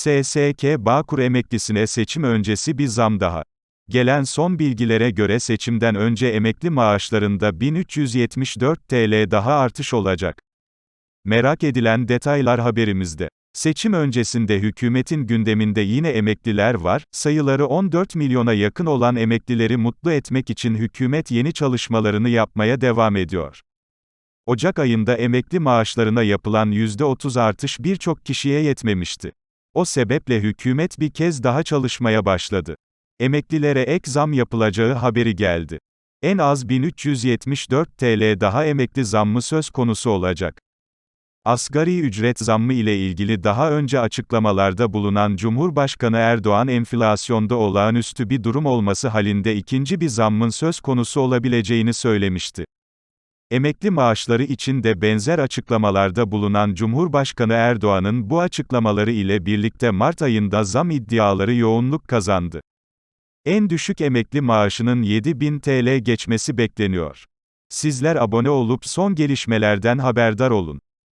SSK Bağkur emeklisine seçim öncesi bir zam daha. Gelen son bilgilere göre seçimden önce emekli maaşlarında 1374 TL daha artış olacak. Merak edilen detaylar haberimizde. Seçim öncesinde hükümetin gündeminde yine emekliler var, sayıları 14 milyona yakın olan emeklileri mutlu etmek için hükümet yeni çalışmalarını yapmaya devam ediyor. Ocak ayında emekli maaşlarına yapılan %30 artış birçok kişiye yetmemişti. O sebeple hükümet bir kez daha çalışmaya başladı. Emeklilere ek zam yapılacağı haberi geldi. En az 1374 TL daha emekli zammı söz konusu olacak. Asgari ücret zammı ile ilgili daha önce açıklamalarda bulunan Cumhurbaşkanı Erdoğan enflasyonda olağanüstü bir durum olması halinde ikinci bir zammın söz konusu olabileceğini söylemişti. Emekli maaşları için de benzer açıklamalarda bulunan Cumhurbaşkanı Erdoğan'ın bu açıklamaları ile birlikte Mart ayında zam iddiaları yoğunluk kazandı. En düşük emekli maaşının 7000 TL geçmesi bekleniyor. Sizler abone olup son gelişmelerden haberdar olun.